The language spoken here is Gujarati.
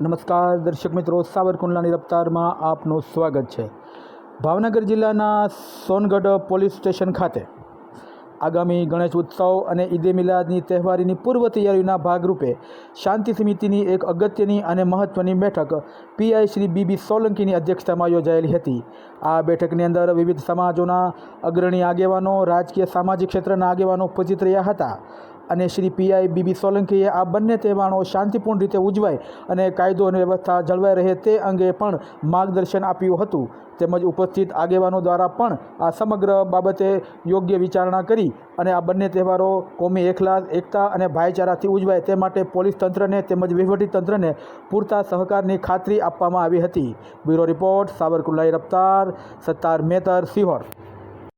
નમસ્કાર દર્શક મિત્રો, સાવરકુંડલાની રફતારમાં આપનું સ્વાગત છે. ભાવનગર જિલ્લાના સોનગઢ પોલીસ સ્ટેશન ખાતે આગામી ગણેશ ઉત્સવ અને ઈદે મિલાદની તહેવારીની પૂર્વ તૈયારીના ભાગરૂપે શાંતિ સમિતિની એક અગત્યની અને મહત્ત્વની બેઠક પીઆઈ શ્રી બીબી સોલંકીની અધ્યક્ષતામાં યોજાયેલી હતી. આ બેઠકની અંદર વિવિધ સમાજોના અગ્રણી આગેવાનો, રાજકીય સામાજિક ક્ષેત્રના આગેવાનો ઉપસ્થિત રહ્યા હતા. અને શ્રી પીઆઈ બીબી સોલંકીએ આ બંને તહેવારો શાંતિપૂર્ણ રીતે ઉજવાય અને કાયદો અને વ્યવસ્થા જળવાઈ રહે તે અંગે પણ માર્ગદર્શન આપ્યું હતું. તેમજ ઉપસ્થિત આગેવાનો દ્વારા પણ આ સમગ્ર બાબતે યોગ્ય વિચારણા કરી અને આ બંને તહેવારો કોમી એકલાસ એકતા અને ભાઈચારાથી ઉજવાય તે માટે પોલીસ તંત્રને તેમજ તંત્રને પૂરતા સહકારની ખાતરી આપવામાં આવી હતી. બ્યુરો રિપોર્ટ સાવરકુલ્લાઈ રફતાર, સત્તાર મેતર, સિહોર.